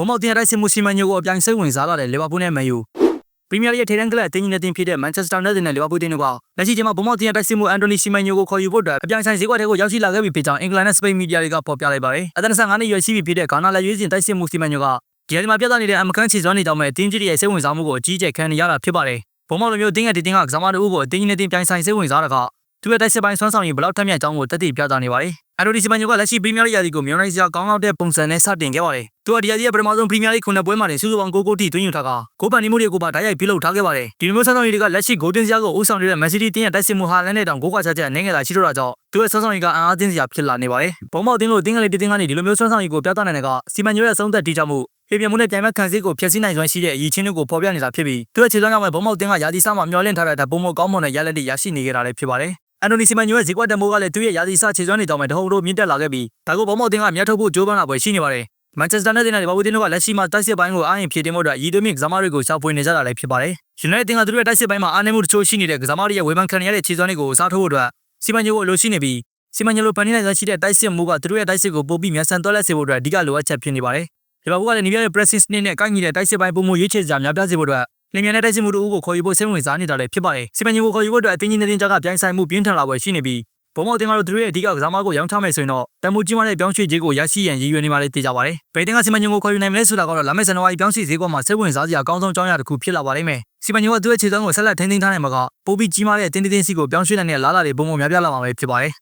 ဘုံမောက်တင်ရတိုက်စစ်မှုစီမံညိုကိုအပြိုင်စိတ်ဝင်စားလာတဲ့လီဗာပူးနဲ့မန်ယူပရီးမီးယားရဲ့ထိပ်တန်းကလပ်အသင်းကြီးနဲ့တင်ဖြစ်တဲ့မန်ချက်စတာယူနိုက်တက်နဲ့လီဗာပူးတင်းတို့ကလက်ရှိချိန်မှာဘုံမောက်တင်ရတိုက်စစ်မှုအန်တိုနီစီမံညိုကိုခေါ်ယူဖို့အတွက်အပြိုင်ဆိုင်ဈေးကွက်ထဲကိုရောက်ရှိလာခဲ့ပြီဖြစ်ကြောင်းအင်္ဂလန်နဲ့စပိန်မီဒီယာတွေကဖော်ပြလိုက်ပါတယ်။အသက်25နှစ်ရွယ်ရှိပြီဖြစ်တဲ့ဂါနာလက်ရွေးစင်တိုက်စစ်မှုစီမံညိုကဒီအဒီမှာပြသနေတဲ့အမကန်ချီစွမ်းနေကြောင်းမဲ့အတင်းကြီးရဲ့စိတ်ဝင်စားမှုကိုအကြီးအကျယ်ခံနေရတာဖြစ်ပါတယ်။ဘုံမောက်လိုမျိုးတင်းရဲ့တင်းကကစားမတူကိုအတင်းကြီးနဲ့တင်ပြိုင်ဆိုင်စိတ်ဝင်စားတာကသူရဲ့တိုက်စစ်ပိုင်းဆွမ်းဆောင်ရည်ဘလောက်ထက်မြက်ကြောင်းကိုတက်တည်ပြသနေပါတယ်။ အန်တိုနီစီမံညိုကလက်ရှိပရီးမီးယားရာသီကိုမြန်မာနိုင်ငံစရာကောင်းလောက်တဲ့ပုံစံနဲ့စတင်ခဲ့ပါတယ်။သူကဒီရာသီရဲ့ပထမဆုံးပရီးမီးယားလိခုနှစ်ပွဲမှာနေစုစုပေါင်း9ဂိုးထိသွင်းယူထားကဂိုးပန်နေမှုတွေကိုပါဓာတ်ရိုက်ပြုလုပ်ထားခဲ့ပါတယ်။ဒီလိုမျိုးဆွမ်းဆောင်ရည်တွေကလက်ရှိဂိုးတင်စရာကိုဦးဆောင်နေတဲ့မန်စီးတီးတင်းရဲ့တိုက်စစ်မှုဟာလန်နဲ့တောင်ဂိုးကချချက်အနေငယ်လာရှိတော့တာကြောင့်သူရဲ့ဆွမ်းဆောင်ရည်ကအံအားတင်းစရာဖြစ်လာနေပါတယ်။ဘုံမောက်တင်းလို့တင်းကလေးတင်းကနေဒီလိုမျိုးဆွမ်းဆောင်ရည်ကိုပြသနိုင်တဲ့ကစီမံညိုရဲ့ဆုံးသက်တီးကြမှုဖေပြမှုနဲ့ပြန်မဲ့ခံစည်းကိုဖျက်ဆီးနိုင်စွမ်းရှိတဲ့အရည်ချင်းတွေကိုဖော်ပြနေတာဖြစ်ပြီးသူရဲ့ခြေစွမ်းကြောင့်ပဲဘုံမောက်တင်းကရာသီစမှာမျောလင့်ထားတဲ့ဓာတ်ပုံမောကောင်းမွန်တဲ့ရလက်တွေရရှိနေကြတာလည်းဖြစ်ပါတယ်။ အန်တိုနီစီမန်ညိုရဲ့ဇီကွက်တမိုးကလည်းသူ့ရဲ့ရာသီစခြေစွမ်းတွေကြောင့်ပဲတဟုန်ထိုးမြင့်တက်လာခဲ့ပြီးဒါကိုဘုံမောက်တင်းကမြတ်ထုတ်ဖို့ကြိုးပမ်းလာပွဲရှိနေပါတယ်။မန်ချက်စတာနဲ့ဒီနာဒီဘာဘူးတင်းတို့ကလက်ရှိမှာတိုက်စစ်ပိုင်းကိုအားရင်ဖြည့်တင်ဖို့အတွက်ရည်သွေးမြင့်ကစားမတွေကိုရှာဖွေနေကြတာလည်းဖြစ်ပါတယ်။ယူနိုက်တက်ကသူတို့ရဲ့တိုက်စစ်ပိုင်းမှာအားနည်းမှုတချို့ရှိနေတဲ့ကစားမတွေရဲ့ဝေဖန်ခံရတဲ့ခြေစွမ်းတွေကိုစားထိုးဖို့အတွက်စီမံညိုကိုအလိုရှိနေပြီးစီမံညိုလိုပန်နေနိုင်ရှိတဲ့တိုက်စစ်မှုကသူတို့ရဲ့တိုက်စစ်ကိုပိုပြီးမြန်ဆန်သွားလက်စေဖို့အတွက်အဓိကလိုအပ်ချက်ဖြစ်နေပါတယ်။ဒီဘာဘူးကလည်းနီးပြရဲ့ pressing စနစ်နဲ့ကိုက်ညီတဲ့တိုက်စစ်ပိုင်းပုံမှုရွေးချယ်စရာများပြားစေဖို့အတွက် လင်မြန်တဲ့တိုက်စစ်မှုတို့ကိုခေါ်ယူဖို့စိတ်ဝင်စားနေတာလည်းဖြစ်ပါတယ်။စီမံညိုကိုခေါ်ယူဖို့အတွက်အသင်းကြီးနေတဲ့ကြားကပြိုင်ဆိုင်မှုပြင်းထန်လာပွဲရှိနေပြီးဘုံမောက်တင်ကတော့သူတို့ရဲ့အဓိကကစားမကိုရောင်းထားမယ်ဆိုရင်တော့တန်မိုးကြီးမားတဲ့ပြောင်းရွှေ့ခြင်းကိုရရှိရန်ရည်ရွယ်နေမှလည်းသိကြပါတယ်။ဘေတင်ကစီမံညုံကိုခေါ်ယူနိုင်မလဲဆိုတာကတော့လာမယ့်ဇန်နဝါရီပြောင်းရွှေ့ဈေးကွက်မှာစိတ်ဝင်စားစရာအကောင်းဆုံးကြောင်းရတစ်ခုဖြစ်လာပါလိမ့်မယ်။စီမံညုံကသူ့ရဲ့ခြေစွမ်းကိုဆက်လက်ထိန်းသိမ်းထားနိုင်မှာကပိုပြီးကြီးမားတဲ့တင်းတင်းတင်းစီကိုပြောင်းရွှေ့နိုင်တဲ့လားလာတွေပုံပုံများပြားလာမှာပဲဖြစ်ပါတယ်